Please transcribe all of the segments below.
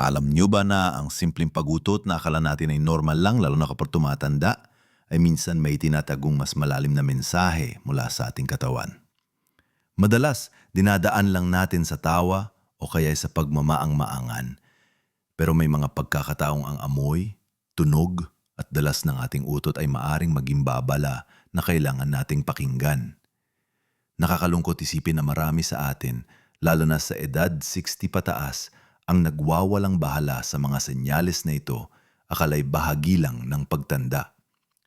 Alam nyo ba na ang simpleng pagutot na akala natin ay normal lang lalo na kapag tumatanda ay minsan may tinatagong mas malalim na mensahe mula sa ating katawan. Madalas, dinadaan lang natin sa tawa o kaya sa pagmamaang-maangan. Pero may mga pagkakataong ang amoy, tunog at dalas ng ating utot ay maaring maging babala na kailangan nating pakinggan. Nakakalungkot isipin na marami sa atin, lalo na sa edad 60 pataas, ang nagwawalang bahala sa mga senyales na ito akala'y bahagi lang ng pagtanda.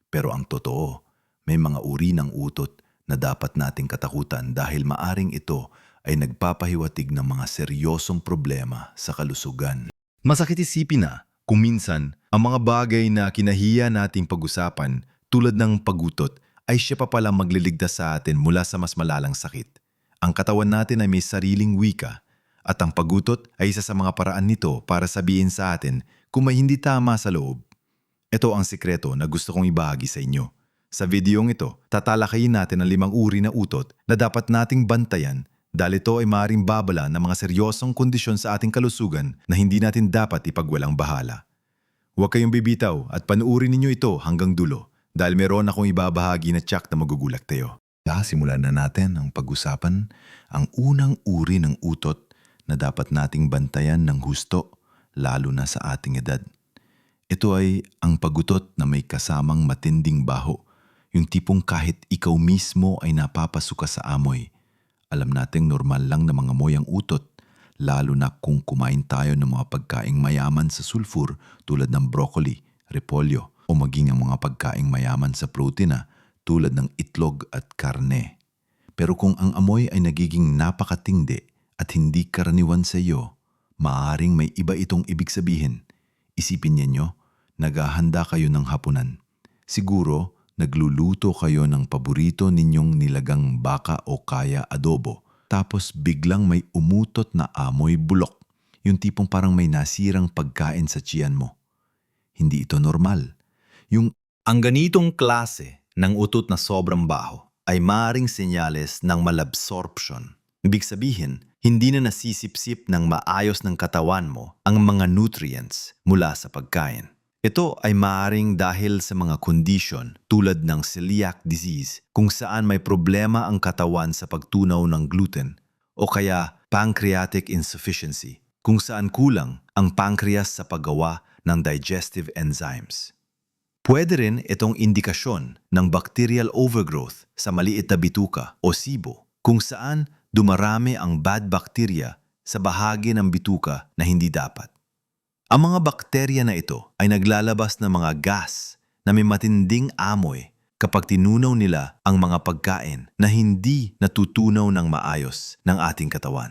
Pero ang totoo, may mga uri ng utot na dapat nating katakutan dahil maaring ito ay nagpapahiwatig ng mga seryosong problema sa kalusugan. Masakit isipin na kung minsan ang mga bagay na kinahiya nating pag-usapan tulad ng pagutot ay siya pa pala magliligtas sa atin mula sa mas malalang sakit. Ang katawan natin ay may sariling wika at ang pagutot ay isa sa mga paraan nito para sabihin sa atin kung may hindi tama sa loob. Ito ang sikreto na gusto kong ibahagi sa inyo. Sa videong ito, tatalakayin natin ang limang uri na utot na dapat nating bantayan dahil ito ay maaaring babala ng mga seryosong kondisyon sa ating kalusugan na hindi natin dapat ipagwalang bahala. Huwag kayong bibitaw at panuuri ninyo ito hanggang dulo dahil meron akong ibabahagi na tsak na magugulat tayo. Simulan na natin ang pag-usapan ang unang uri ng utot na dapat nating bantayan ng husto lalo na sa ating edad. Ito ay ang pagutot na may kasamang matinding baho, yung tipong kahit ikaw mismo ay napapasuka sa amoy. Alam nating normal lang na mga amoy ang utot, lalo na kung kumain tayo ng mga pagkaing mayaman sa sulfur tulad ng broccoli, repolyo, o maging ang mga pagkaing mayaman sa protina tulad ng itlog at karne. Pero kung ang amoy ay nagiging napakatindi at hindi karaniwan sa iyo, maaring may iba itong ibig sabihin. Isipin ninyo, naghahanda kayo ng hapunan. Siguro, nagluluto kayo ng paborito ninyong nilagang baka o kaya adobo. Tapos biglang may umutot na amoy bulok. Yung tipong parang may nasirang pagkain sa tiyan mo. Hindi ito normal. Yung ang ganitong klase ng utot na sobrang baho ay maring senyales ng malabsorption. Ibig sabihin, hindi na nasisipsip ng maayos ng katawan mo ang mga nutrients mula sa pagkain. Ito ay maaring dahil sa mga condition tulad ng celiac disease kung saan may problema ang katawan sa pagtunaw ng gluten o kaya pancreatic insufficiency kung saan kulang ang pancreas sa paggawa ng digestive enzymes. Pwede rin itong indikasyon ng bacterial overgrowth sa maliit na bituka o SIBO kung saan dumarami ang bad bacteria sa bahagi ng bituka na hindi dapat. Ang mga bakterya na ito ay naglalabas ng mga gas na may matinding amoy kapag tinunaw nila ang mga pagkain na hindi natutunaw ng maayos ng ating katawan.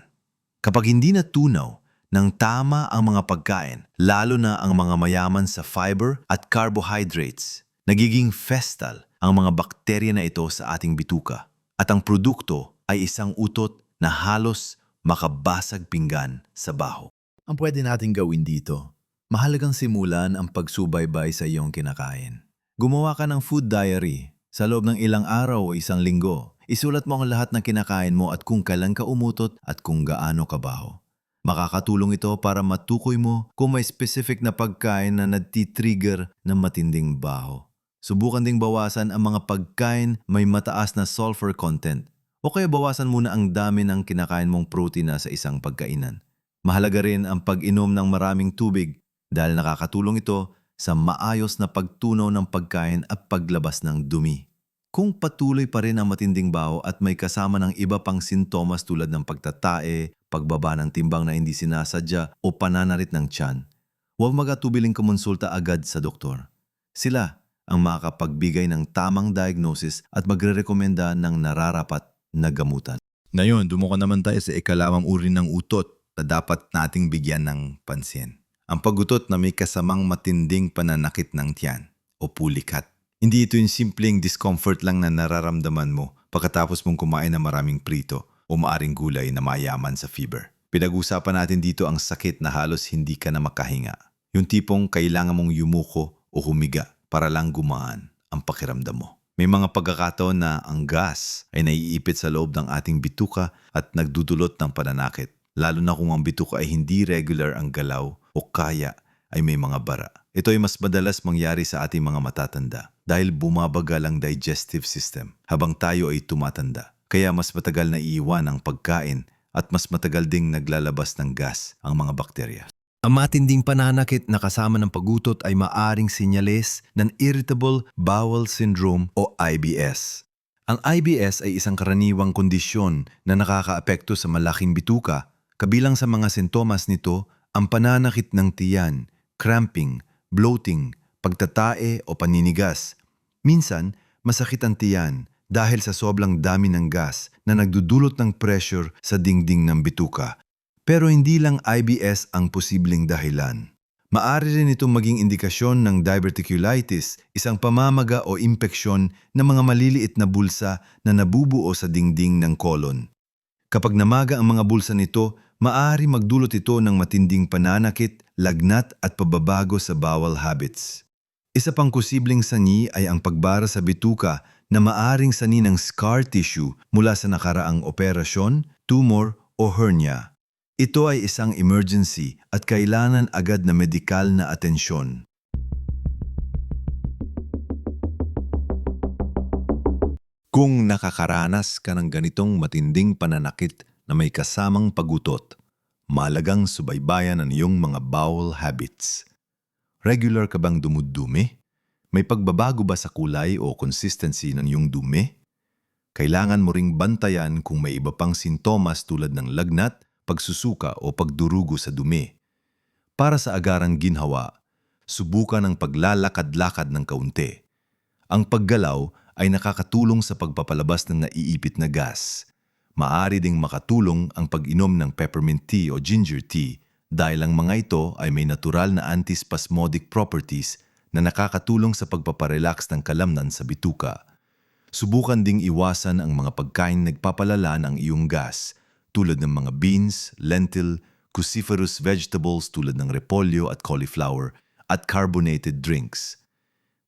Kapag hindi natunaw ng tama ang mga pagkain, lalo na ang mga mayaman sa fiber at carbohydrates, nagiging festal ang mga bakterya na ito sa ating bituka at ang produkto ay isang utot na halos makabasag pinggan sa baho. Ang pwede natin gawin dito, mahalagang simulan ang pagsubaybay sa iyong kinakain. Gumawa ka ng food diary sa loob ng ilang araw o isang linggo. Isulat mo ang lahat ng kinakain mo at kung kailan ka umutot at kung gaano kabaho. Makakatulong ito para matukoy mo kung may specific na pagkain na nagtitrigger ng matinding baho. Subukan ding bawasan ang mga pagkain may mataas na sulfur content o kaya bawasan muna ang dami ng kinakain mong protina sa isang pagkainan. Mahalaga rin ang pag-inom ng maraming tubig dahil nakakatulong ito sa maayos na pagtunaw ng pagkain at paglabas ng dumi. Kung patuloy pa rin ang matinding baho at may kasama ng iba pang sintomas tulad ng pagtatae, pagbaba ng timbang na hindi sinasadya o pananarit ng tiyan, huwag magatubiling kumonsulta agad sa doktor. Sila ang makapagbigay ng tamang diagnosis at magre-rekomenda ng nararapat na gamutan. Ngayon, dumoko naman tayo sa ikalawang uri ng utot na dapat nating bigyan ng pansin. Ang pagutot na may kasamang matinding pananakit ng tiyan o pulikat. Hindi ito yung simpleng discomfort lang na nararamdaman mo pagkatapos mong kumain ng maraming prito o maaring gulay na mayaman sa fiber. Pinag-usapan natin dito ang sakit na halos hindi ka na makahinga. Yung tipong kailangan mong yumuko o humiga para lang gumaan ang pakiramdam mo. May mga pagkakataon na ang gas ay naiipit sa loob ng ating bituka at nagdudulot ng pananakit, lalo na kung ang bituka ay hindi regular ang galaw o kaya ay may mga bara. Ito ay mas madalas mangyari sa ating mga matatanda dahil bumabagal ang digestive system habang tayo ay tumatanda. Kaya mas matagal na iiwan ang pagkain at mas matagal ding naglalabas ng gas ang mga bakterya. Ang matinding pananakit na kasama ng pagutot ay maaring sinyales ng Irritable Bowel Syndrome o IBS. Ang IBS ay isang karaniwang kondisyon na nakakaapekto sa malaking bituka. Kabilang sa mga sintomas nito ang pananakit ng tiyan, cramping, bloating, pagtatae o paninigas. Minsan, masakit ang tiyan dahil sa sobrang dami ng gas na nagdudulot ng pressure sa dingding ng bituka. Pero hindi lang IBS ang posibleng dahilan. Maari rin itong maging indikasyon ng diverticulitis, isang pamamaga o impeksyon ng mga maliliit na bulsa na nabubuo sa dingding ng kolon. Kapag namaga ang mga bulsa nito, maari magdulot ito ng matinding pananakit, lagnat at pababago sa bowel habits. Isa pang posibleng sani ay ang pagbara sa bituka na maaring sani ng scar tissue mula sa nakaraang operasyon, tumor o hernia. Ito ay isang emergency at kailangan agad na medikal na atensyon. Kung nakakaranas ka ng ganitong matinding pananakit na may kasamang pagutot, malagang subaybayan ang iyong mga bowel habits. Regular ka bang dumudumi? May pagbabago ba sa kulay o consistency ng iyong dumi? Kailangan mo ring bantayan kung may iba pang sintomas tulad ng lagnat, pagsusuka o pagdurugo sa dumi. Para sa agarang ginhawa, subukan ang paglalakad-lakad ng kaunti. Ang paggalaw ay nakakatulong sa pagpapalabas ng naiipit na gas. Maari ding makatulong ang pag-inom ng peppermint tea o ginger tea dahil ang mga ito ay may natural na antispasmodic properties na nakakatulong sa pagpaparelax ng kalamnan sa bituka. Subukan ding iwasan ang mga pagkain nagpapalala ng iyong gas tulad ng mga beans, lentil, cruciferous vegetables tulad ng repolyo at cauliflower at carbonated drinks.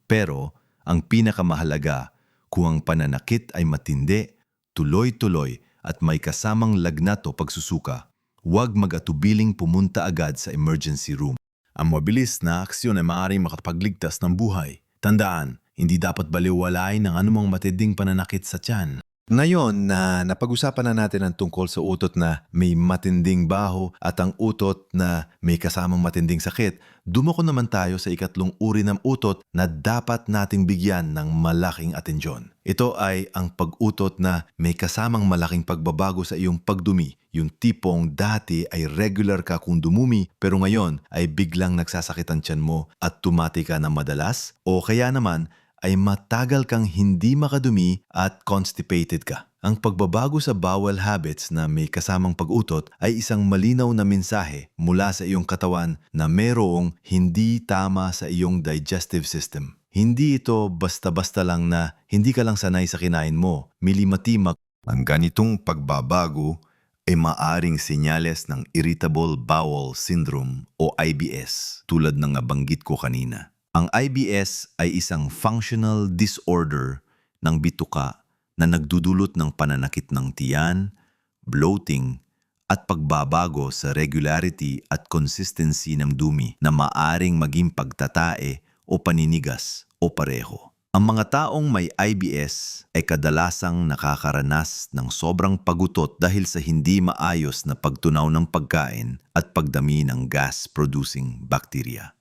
Pero ang pinakamahalaga, kung ang pananakit ay matindi, tuloy-tuloy at may kasamang lagnat o pagsusuka, huwag mag-atubiling pumunta agad sa emergency room. Ang mabilis na aksyon ay maaaring makapagligtas ng buhay. Tandaan, hindi dapat baliwalain ng anumang matinding pananakit sa tiyan. Ngayon na napag-usapan na natin ang tungkol sa utot na may matinding baho at ang utot na may kasamang matinding sakit, dumako naman tayo sa ikatlong uri ng utot na dapat nating bigyan ng malaking atensyon. Ito ay ang pag-utot na may kasamang malaking pagbabago sa iyong pagdumi, yung tipong dati ay regular ka kung dumumi pero ngayon ay biglang nagsasakit ang tiyan mo at tumati ka na madalas o kaya naman ay matagal kang hindi makadumi at constipated ka. Ang pagbabago sa bowel habits na may kasamang pag-utot ay isang malinaw na mensahe mula sa iyong katawan na mayroong hindi tama sa iyong digestive system. Hindi ito basta-basta lang na hindi ka lang sanay sa kinain mo, milimatimak. Ang ganitong pagbabago ay maaring senyales ng Irritable Bowel Syndrome o IBS tulad ng nabanggit ko kanina. Ang IBS ay isang functional disorder ng bituka na nagdudulot ng pananakit ng tiyan, bloating, at pagbabago sa regularity at consistency ng dumi na maaring maging pagtatae o paninigas o pareho. Ang mga taong may IBS ay kadalasang nakakaranas ng sobrang pagutot dahil sa hindi maayos na pagtunaw ng pagkain at pagdami ng gas-producing bacteria.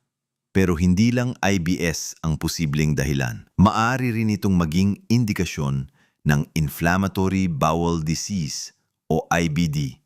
Pero hindi lang IBS ang posibleng dahilan. Maari rin itong maging indikasyon ng inflammatory bowel disease o IBD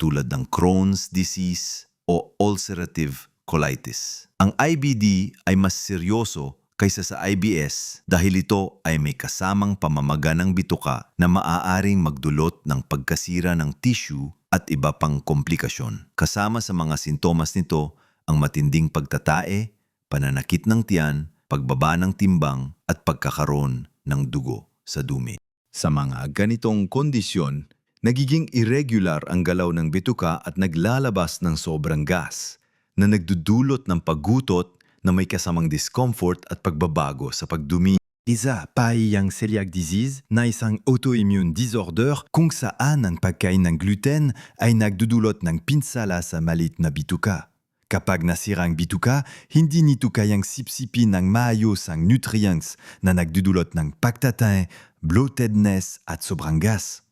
tulad ng Crohn's disease o ulcerative colitis. Ang IBD ay mas seryoso kaysa sa IBS dahil ito ay may kasamang pamamaga ng bituka na maaaring magdulot ng pagkasira ng tissue at iba pang komplikasyon. Kasama sa mga sintomas nito ang matinding pagtatae, pananakit ng tiyan, pagbaba ng timbang at pagkakaroon ng dugo sa dumi. Sa mga ganitong kondisyon, nagiging irregular ang galaw ng bituka at naglalabas ng sobrang gas na nagdudulot ng paggutot na may kasamang discomfort at pagbabago sa pagdumi. Isa pa ang celiac disease na isang autoimmune disorder kung saan ang pagkain ng gluten ay nagdudulot ng pinsala sa malit na bituka. Kapag nasira ang bituka, hindi nito kayang sipsipin ng maayos ang nutrients na nagdudulot ng pagtatay, bloatedness at sobrang gas.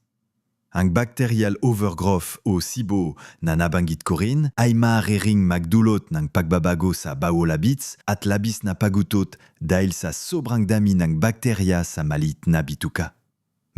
Ang bacterial overgrowth o SIBO na nabanggit ko rin ay maaari ring magdulot ng pagbabago sa habits at labis na pagutot dahil sa sobrang dami ng bakterya sa malit na bituka.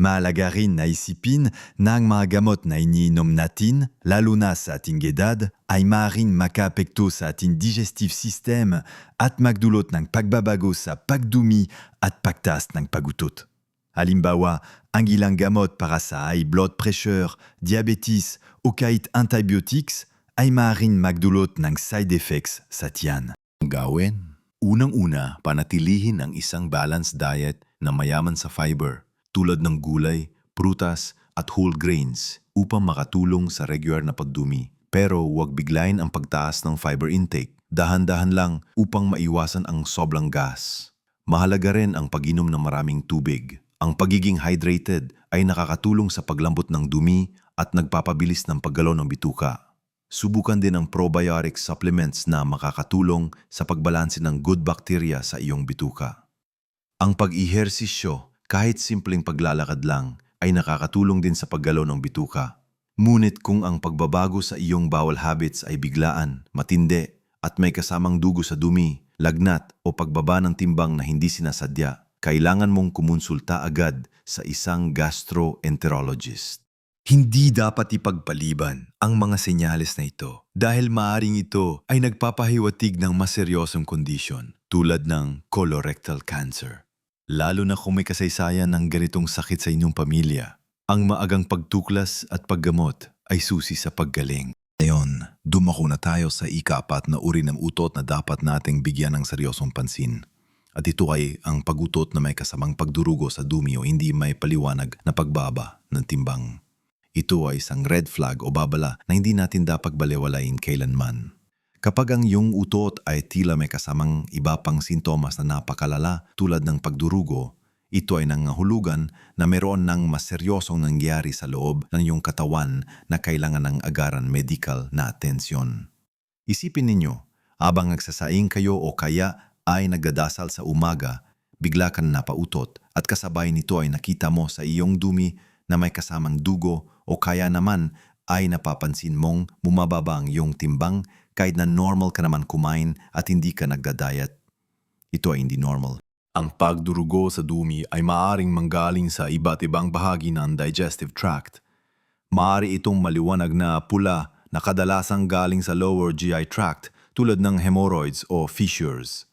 Mahalaga rin na isipin na ang mga gamot na iniinom natin, lalo na sa ating edad, ay maaaring makaapekto sa ating digestive system at magdulot ng pagbabago sa pagdumi at pagtaas ng pagutot. Halimbawa, ang ilang gamot para sa high blood pressure, diabetes o kahit antibiotics ay maaaring magdulot ng side effects sa tiyan. Gawin. Unang-una, panatilihin ang isang balanced diet na mayaman sa fiber tulad ng gulay, prutas at whole grains upang makatulong sa regular na pagdumi. Pero huwag biglayin ang pagtaas ng fiber intake. Dahan-dahan lang upang maiwasan ang sobrang gas. Mahalaga rin ang pag-inom ng maraming tubig. Ang pagiging hydrated ay nakakatulong sa paglambot ng dumi at nagpapabilis ng paggalaw ng bituka. Subukan din ang probiotic supplements na makakatulong sa pagbalanse ng good bacteria sa iyong bituka. Ang pag-ihersisyo, kahit simpleng paglalakad lang, ay nakakatulong din sa paggalaw ng bituka. Ngunit kung ang pagbabago sa iyong bowel habits ay biglaan, matindi, at may kasamang dugo sa dumi, lagnat o pagbaba ng timbang na hindi sinasadya, kailangan mong kumonsulta agad sa isang gastroenterologist. Hindi dapat ipagpaliban ang mga senyales na ito dahil maaring ito ay nagpapahiwatig ng mas seryosong kondisyon tulad ng colorectal cancer. Lalo na kung may kasaysayan ng ganitong sakit sa inyong pamilya, ang maagang pagtuklas at paggamot ay susi sa paggaling. Ngayon, dumako na tayo sa ikaapat na uri ng utot na dapat nating bigyan ng seryosong pansin. At ito ay ang pagutot na may kasamang pagdurugo sa dumi o hindi may paliwanag na pagbaba ng timbang. Ito ay isang red flag o babala na hindi natin dapat balewalain kailanman. Kapag ang iyong utot ay tila may kasamang iba pang sintomas na napakalala tulad ng pagdurugo, ito ay nangahulugan na meron ng mas seryosong nangyari sa loob ng iyong katawan na kailangan ng agaran medical na atensyon. Isipin ninyo, abang nagsasaing kayo o kaya ay nagdadasal sa umaga, bigla ka na napautot at kasabay nito ay nakita mo sa iyong dumi na may kasamang dugo o kaya naman ay napapansin mong bumababa ang iyong timbang kahit na normal ka naman kumain at hindi ka nagda-diet. Ito ay hindi normal. Ang pagdurugo sa dumi ay maaring manggaling sa iba't ibang bahagi ng digestive tract. Maari itong maliwanag na pula na kadalasang galing sa lower GI tract tulad ng hemorrhoids o fissures.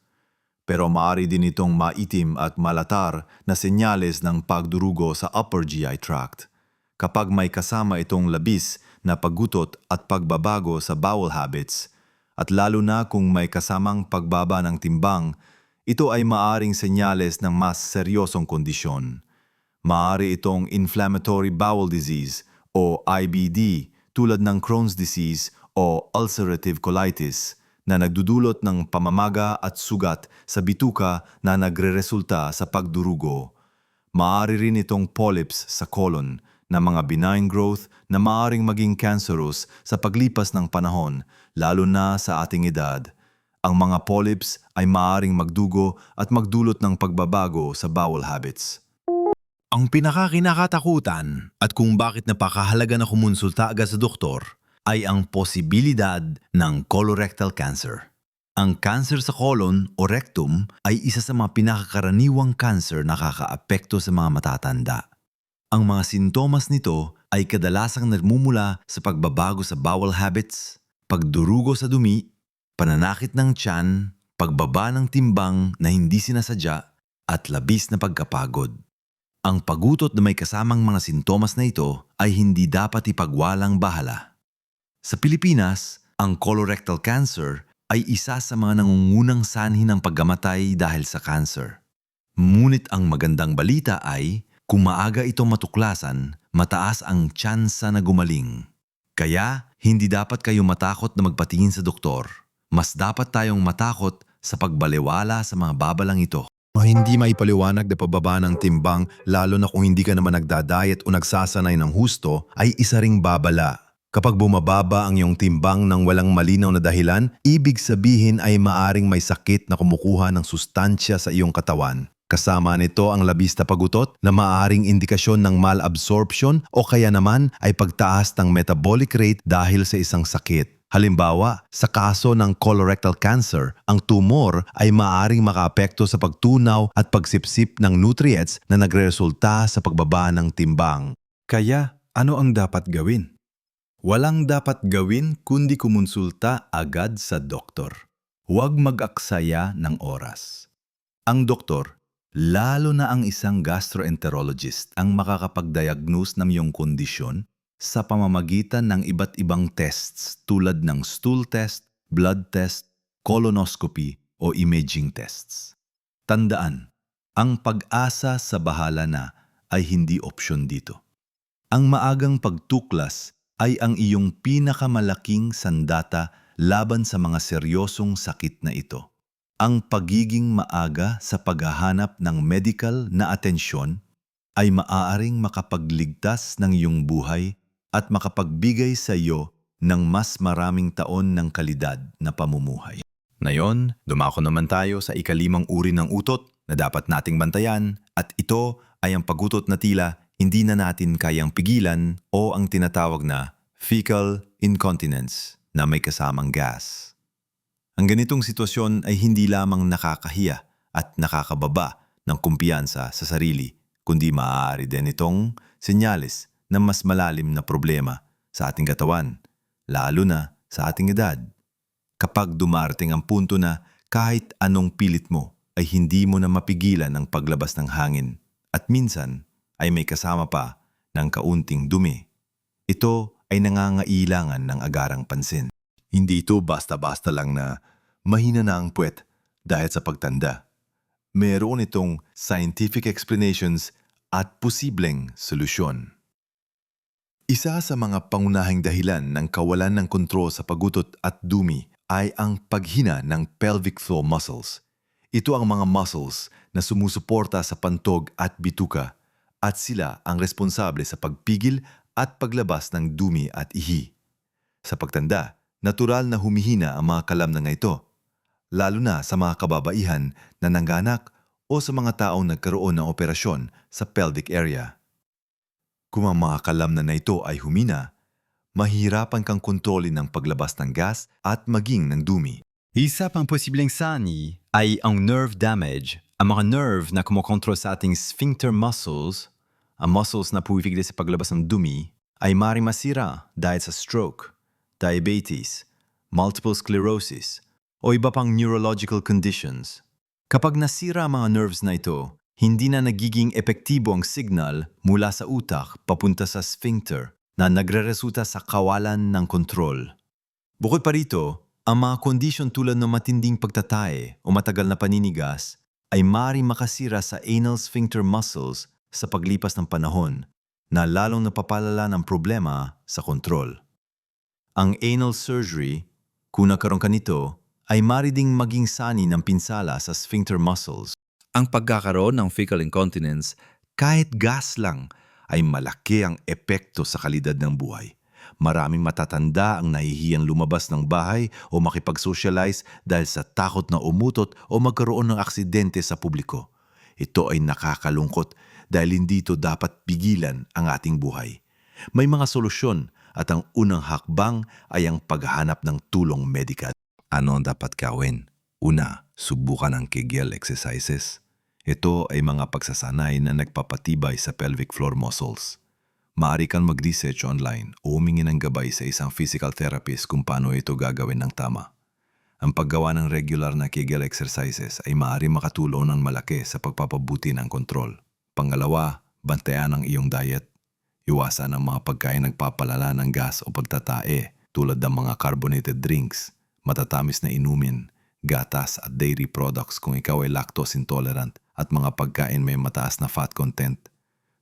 Pero maaari din itong maitim at malatar na senyales ng pagdurugo sa upper GI tract. Kapag may kasama itong labis na paggutot at pagbabago sa bowel habits, at lalo na kung may kasamang pagbaba ng timbang, ito ay maaring senyales ng mas seryosong kondisyon. Maari itong inflammatory bowel disease o IBD tulad ng Crohn's disease o ulcerative colitis na nagdudulot ng pamamaga at sugat sa bituka na nagreresulta sa pagdurugo. Maari rin itong polyps sa colon na mga benign growth na maaring maging cancerous sa paglipas ng panahon, lalo na sa ating edad. Ang mga polyps ay maaring magdugo at magdulot ng pagbabago sa bowel habits. Ang pinakakinakatakutan at kung bakit napakahalaga na kumonsulta agad sa doktor ay ang posibilidad ng colorectal cancer. Ang cancer sa colon o rectum ay isa sa mga pinakakaraniwang cancer na nakakaapekto sa mga matatanda. Ang mga sintomas nito ay kadalasang nagmumula sa pagbabago sa bowel habits, pagdurugo sa dumi, pananakit ng tiyan, pagbaba ng timbang na hindi sinasadya, at labis na pagkapagod. Ang pagutot na may kasamang mga sintomas na ito ay hindi dapat ipagwalang bahala. Sa Pilipinas, ang colorectal cancer ay isa sa mga nangungunang sanhi ng paggamatay dahil sa cancer. Ngunit ang magandang balita ay kung maaga ito matuklasan, mataas ang tsansa na gumaling. Kaya, hindi dapat kayo matakot na magpatingin sa doktor. Mas dapat tayong matakot sa pagbalewala sa mga babalang ito. Hindi maipaliwanag na pababa ng timbang lalo na kung hindi ka naman nagda-diet o nagsasanay ng husto ay isa ring babala. Kapag bumababa ang iyong timbang ng walang malinaw na dahilan, ibig sabihin ay maaring may sakit na kumukuha ng sustansya sa iyong katawan. Kasama nito ang labis na pagutot na maaring indikasyon ng malabsorption o kaya naman ay pagtaas ng metabolic rate dahil sa isang sakit. Halimbawa, sa kaso ng colorectal cancer, ang tumor ay maaring makaapekto sa pagtunaw at pagsipsip ng nutrients na nagresulta sa pagbaba ng timbang. Kaya, ano ang dapat gawin? Walang dapat gawin kundi kumonsulta agad sa doktor. Huwag mag-aksaya ng oras. Ang doktor, lalo na ang isang gastroenterologist ang makakapag-diagnose ng iyong kondisyon sa pamamagitan ng iba't ibang tests tulad ng stool test, blood test, colonoscopy o imaging tests. Tandaan, ang pag-asa sa bahala na ay hindi opsyon dito. Ang maagang pagtuklas ay ang iyong pinakamalaking sandata laban sa mga seryosong sakit na ito. Ang pagiging maaga sa paghahanap ng medical na atensyon ay maaaring makapagligtas ng iyong buhay at makapagbigay sa iyo ng mas maraming taon ng kalidad na pamumuhay. Ngayon, dumako naman tayo sa ikalimang uri ng utot na dapat nating bantayan at ito ay ang pagutot na tila hindi na natin kayang pigilan o ang tinatawag na fecal incontinence na may kasamang gas. Ang ganitong sitwasyon ay hindi lamang nakakahiya at nakakababa ng kumpiyansa sa sarili, kundi maaari din itong senyales ng mas malalim na problema sa ating katawan, lalo na sa ating edad. Kapag dumarating ang punto na kahit anong pilit mo ay hindi mo na mapigilan ang paglabas ng hangin at minsan ay may kasama pa ng kaunting dumi. Ito ay nangangailangan ng agarang pansin. Hindi ito basta-basta lang na mahina na ang puwet dahil sa pagtanda. Meron itong scientific explanations at posibleng solusyon. Isa sa mga pangunahing dahilan ng kawalan ng kontrol sa pagutot at dumi ay ang paghina ng pelvic floor muscles. Ito ang mga muscles na sumusuporta sa pantog at bituka at sila ang responsable sa pagpigil at paglabas ng dumi at ihi. Sa pagtanda, natural na humihina ang mga kalamnang ito, lalo na sa mga kababaihan na nangganak o sa mga taong nagkaroon ng operasyon sa pelvic area. Kung ang mga kalamnan na ito ay humina, mahihirapan kang kontrolin ng paglabas ng gas at maging ng dumi. Isa pang posibleng sani ay ang nerve damage. Ang mga nerve na kumokontrol sa ating sphincter muscles, ang muscles na pumipigil sa paglabas ng dumi, ay maaaring masira dahil sa stroke, diabetes, multiple sclerosis, o iba pang neurological conditions. Kapag nasira ang mga nerves na ito, hindi na nagiging epektibo ang signal mula sa utak papunta sa sphincter na nagreresulta sa kawalan ng kontrol. Bukod pa rito, ang mga kondisyon tulad ng matinding pagtatae o matagal na paninigas ay maaaring makasira sa anal sphincter muscles sa paglipas ng panahon na lalong napapalala ng problema sa kontrol. Ang anal surgery, kung nagkaroon ka nito, ay maaari ding maging sani ng pinsala sa sphincter muscles. Ang pagkakaroon ng fecal incontinence, kahit gas lang, ay malaki ang epekto sa kalidad ng buhay. Maraming matatanda ang nahihiyang lumabas ng bahay o makipag-socialize dahil sa takot na umutot o magkaroon ng aksidente sa publiko. Ito ay nakakalungkot dahil hindi ito dapat pigilan ang ating buhay. May mga solusyon at ang unang hakbang ay ang paghahanap ng tulong medikal. Ano ang dapat gawin? Una, subukan ang Kegel exercises. Ito ay mga pagsasanay na nagpapatibay sa pelvic floor muscles. Maaari kang mag-research online o humingi ng gabay sa isang physical therapist kung paano ito gagawin ng tama. Ang paggawa ng regular na Kegel exercises ay maaari makatulong ng malaki sa pagpapabuti ng kontrol. Pangalawa, bantayan ang iyong diet. Iwasan ang mga pagkain nagpapalala ng gas o pagtatae tulad ng mga carbonated drinks, matatamis na inumin, gatas at dairy products kung ikaw ay lactose intolerant at mga pagkain may mataas na fat content.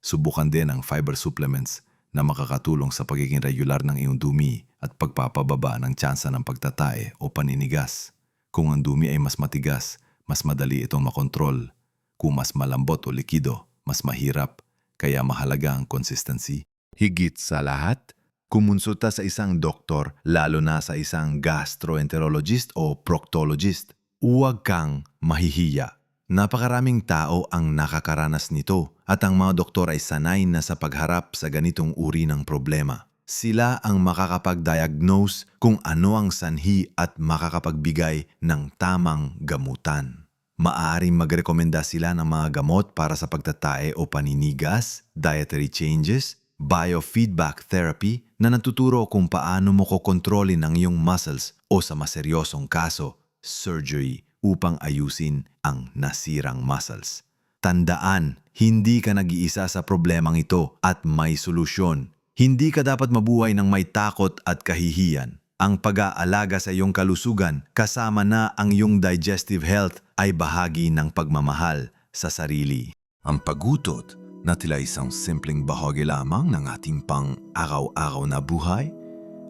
Subukan din ang fiber supplements na makakatulong sa pagiging regular ng iyong dumi at pagpapababa ng tsansa ng pagtatae o paninigas. Kung ang dumi ay mas matigas, mas madali itong makontrol. Kung mas malambot o likido, mas mahirap, kaya mahalaga ang consistency. Higit sa lahat, kumonsulta sa isang doktor, lalo na sa isang gastroenterologist o proctologist. Huwag kang mahihiya. Napakaraming tao ang nakakaranas nito at ang mga doktor ay sanay na sa pagharap sa ganitong uri ng problema. Sila ang makakapag-diagnose kung ano ang sanhi at makakapagbigay ng tamang gamutan. Maaaring magrekomenda sila ng mga gamot para sa pagtatae o paninigas, dietary changes, biofeedback therapy na natuturo kung paano mo kokontrolin ang iyong muscles o sa maseryosong kaso, surgery upang ayusin ang nasirang muscles. Tandaan, hindi ka nag-iisa sa problemang ito at may solusyon. Hindi ka dapat mabuhay ng may takot at kahihiyan. Ang pag-aalaga sa iyong kalusugan kasama na ang iyong digestive health ay bahagi ng pagmamahal sa sarili. Ang pagutot na tila isang simpleng bahagi lamang ng ating pang-araw-araw na buhay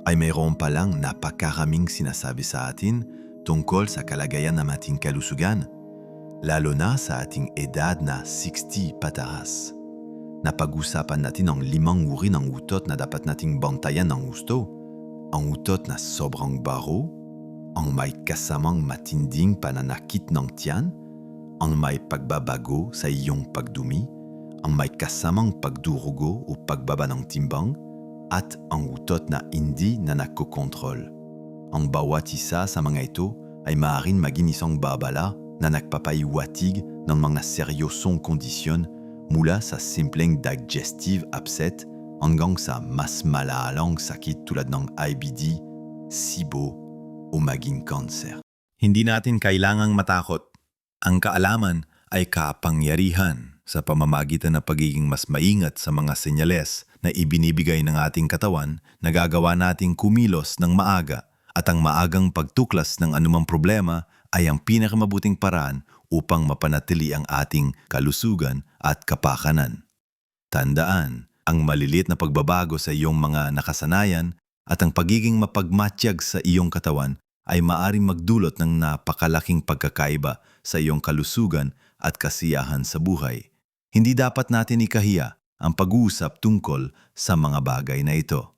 ay mayroon palang napakaraming sinasabi sa atin tungkol sa kalagayan ng ating kalusugan, lalo na sa ating edad na 60 pataas. Napag-usapan natin ang limang uri ng utot na dapat nating bantayan ng gusto. Ang utot na sobrang baro, ang may kasamang matinding pananakit ng tiyan, ang may pagbabago sa iyong pagdumi, ang may kasamang pagdurugo o pagbaba ng timbang, at ang utot na hindi na nakokontrol. Ang bawat isa sa mga ito ay maaaring maging isang babala na nagpapaiwatig ng mga seryosong kondisyon mula sa simpleng digestive upset hanggang sa mas malalang sakit tulad ng IBD, SIBO o maging cancer. Hindi natin kailangang matakot. Ang kaalaman ay kapangyarihan sa pamamagitan ng pagiging mas maingat sa mga senyales na ibinibigay ng ating katawan na gagawa nating kumilos ng maaga at ang maagang pagtuklas ng anumang problema ay ang pinakamabuting paraan upang mapanatili ang ating kalusugan at kapakanan. Tandaan, ang malilit na pagbabago sa iyong mga nakasanayan at ang pagiging mapagmatyag sa iyong katawan ay maaring magdulot ng napakalaking pagkakaiba sa iyong kalusugan at kasiyahan sa buhay. Hindi dapat natin ikahiya ang pag-uusap tungkol sa mga bagay na ito.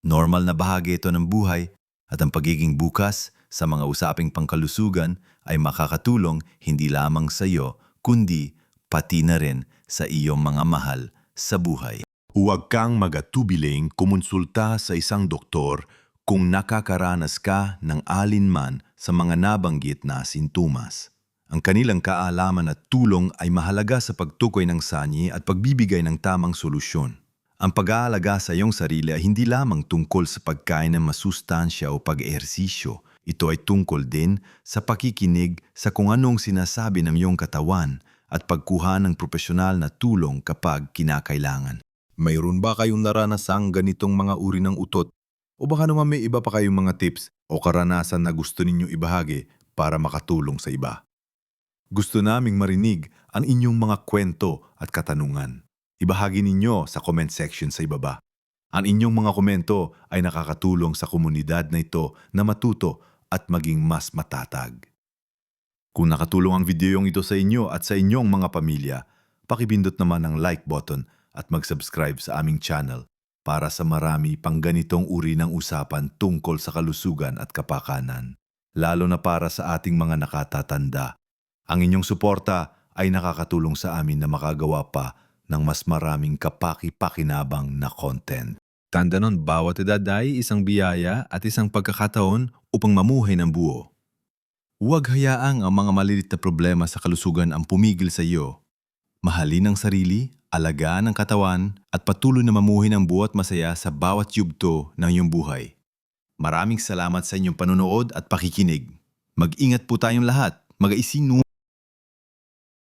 Normal na bahagi ito ng buhay at ang pagiging bukas sa mga usaping pangkalusugan ay makakatulong hindi lamang sa iyo kundi pati na rin sa iyong mga mahal sa buhay. Huwag kang magatubiling kumonsulta sa isang doktor kung nakakaranas ka ng alinman sa mga nabanggit na sintomas. Ang kanilang kaalaman at tulong ay mahalaga sa pagtukoy ng sanyi at pagbibigay ng tamang solusyon. Ang pag-aalaga sa iyong sarili ay hindi lamang tungkol sa pagkain ng masustansya o pag-ehersisyo. Ito ay tungkol din sa pakikinig sa kung anong sinasabi ng iyong katawan at pagkuha ng profesional na tulong kapag kinakailangan. Mayroon ba kayong naranasang ganitong mga uri ng utot? O baka naman may iba pa kayong mga tips o karanasan na gusto ninyo ibahagi para makatulong sa iba? Gusto naming marinig ang inyong mga kwento at katanungan. Ibahagi ninyo sa comment section sa ibaba. Ang inyong mga komento ay nakakatulong sa komunidad na ito na matuto at maging mas matatag. Kung nakatulong ang videong ito sa inyo at sa inyong mga pamilya, pakipindot naman ang like button at mag-subscribe sa aming channel para sa marami pang ganitong uri ng usapan tungkol sa kalusugan at kapakanan, lalo na para sa ating mga nakatatanda. Ang inyong suporta ay nakakatulong sa amin na makagawa pa ng mas maraming kapaki-pakinabang na content. Tanda nun, bawat edad ay isang biyaya at isang pagkakataon upang mamuhay ng buo. Huwag hayaang ang mga malilit na problema sa kalusugan ang pumigil sa iyo. Mahalin ang sarili, alagaan ang katawan, at patuloy na mamuhay ng buhat masaya sa bawat yugto ng iyong buhay. Maraming salamat sa inyong panunood at pakikinig. Mag-ingat po tayong lahat. Mag-aisinu